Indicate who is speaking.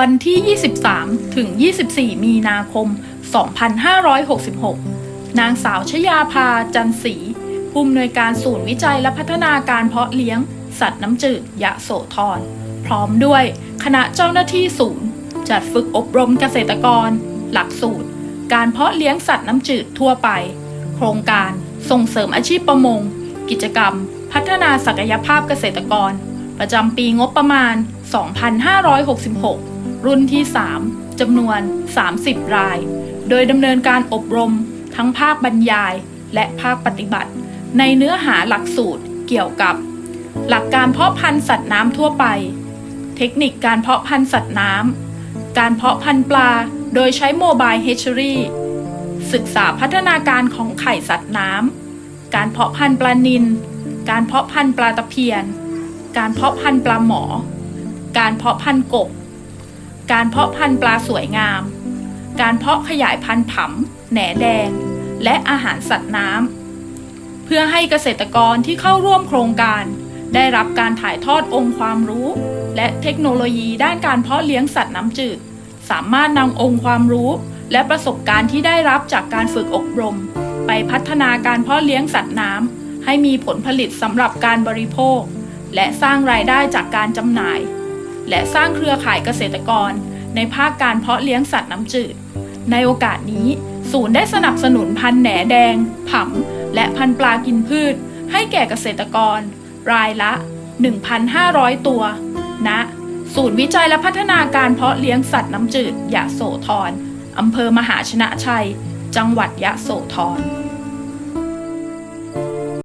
Speaker 1: วันที่ 23 ถึง 24 มีนาคม 2566 นางสาวชยาภาจันศรีผู้อำนวยการศูนย์วิจัยและพัฒนาการเพาะเลี้ยง สัตว์น้ำจืดยะโสธรพร้อมด้วยคณะเจ้าหน้าที่ศูนย์ จัดฝึกอบรมเกษตรกร หลักสูตร การเพาะเลี้ยงสัตว์น้ำจืดทั่วไป โครงการส่งเสริมอาชีพประมง กิจกรรม พัฒนาศักยภาพเกษตรกร ประจำปีงบประมาณ 2566 รุ่นที่ 3จำนวน 30 ราย โดยดำเนินการอบรมทั้งภาคบรรยายและภาคปฏิบัติ ในเนื้อหาหลักสูตรเกี่ยวกับ หลักการเพาะพันธุ์สัตว์น้ำทั่วไป เทคนิคการเพาะพันธุ์สัตว์น้ำการเพาะพันธุ์ปลาโดยใช้โมบายเฮชเชอรี่ศึกษาพัฒนาการของไข่สัตว์น้ำการเพาะพันธุ์ปลานิลการเพาะพันธุ์ปลาตะเพียน การเพาะพันธุ์ปลาหมอ การเพาะพันธุ์กบ การเพาะพันธุ์ปลาสวยงาม การเพาะขยายพันธุ์ผำแหนแดง และอาหารสัตว์น้ำเพื่อให้เกษตรกรที่เข้าร่วมโครงการ ได้รับการถ่ายทอดองค์ความรู้ และเทคโนโลยีด้านการเพาะเลี้ยงสัตว์น้ำจืด สามารถนำองค์ความรู้ และประสบการณ์ที่ได้รับจากการฝึกอบรม ไปพัฒนาการเพาะเลี้ยงสัตว์น้ำให้มีผลผลิตสำหรับการบริโภค และสร้างรายได้จากการจำหน่าย และสร้างเครือข่ายเกษตรกร ในภาคการเพาะเลี้ยงสัตว์น้ำจืด ในโอกาสนี้ ศูนย์ได้สนับสนุนพันธุ์แหนแดง ผำ และพันธุ์ปลากินพืช ให้แก่เกษตรกร รายละ 1,500 ตัวณศูนย์วิจัยและพัฒนาการเพาะเลี้ยงสัตว์น้ำจืดยะโสธรอำเภอมหาชนะชัย จังหวัดยะโสธร